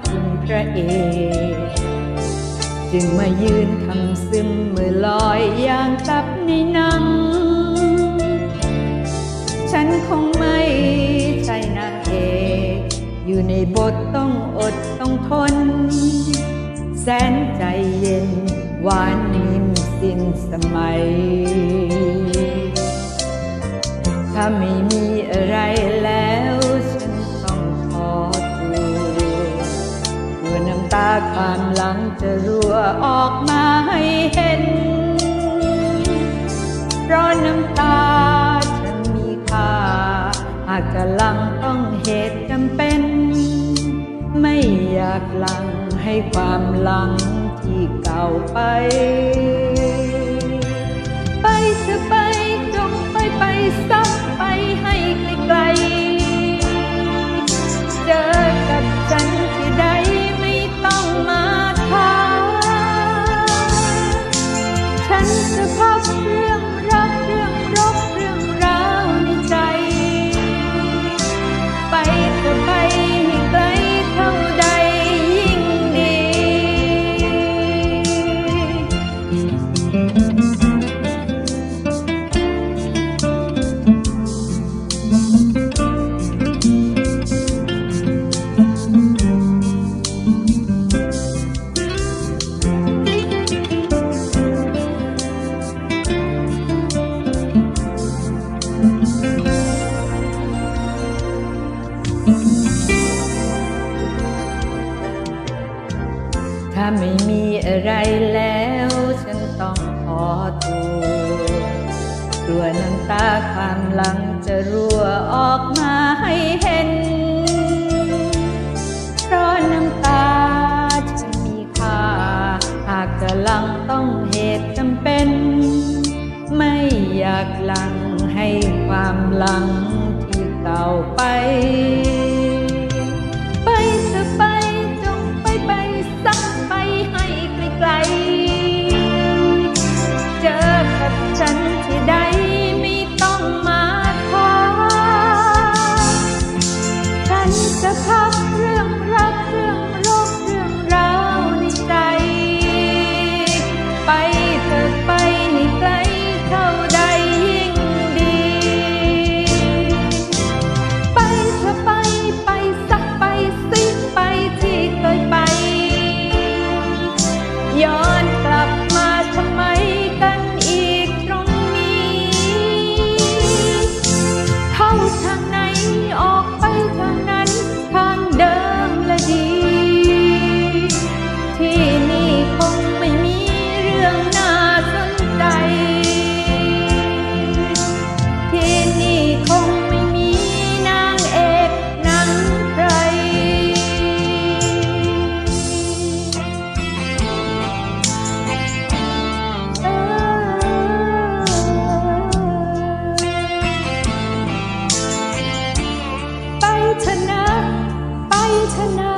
เป็นพระเอกจึงมายืนทำซึมมือลอยอย่างตับในนัง ฉันคงไม่ใช่นางเอกอยู่ในบทต้องอดต้องทน แสนใจเย็นหวานนิ่มสิ้นสมัย ถ้าไม่มีอะไรแล้ว ลัวน้ำตาความหลังจะรั่วออกมาให้เห็น เพราะน้ำตาฉันมีค่าหากกะหลังต้องเหตุจำเป็น ไม่อยากหลังให้ความหลังที่เก่าไป ไม่มีอะไรแล้วฉันต้องขอตัวกลัวน้ำตาความหลังจะรั่วออกมาให้เห็น เพราะน้ำตาฉันมีค่า หากจะหลังต้องเหตุจำเป็น ไม่อยากหลังให้ความหลังที่เก่าไป ไ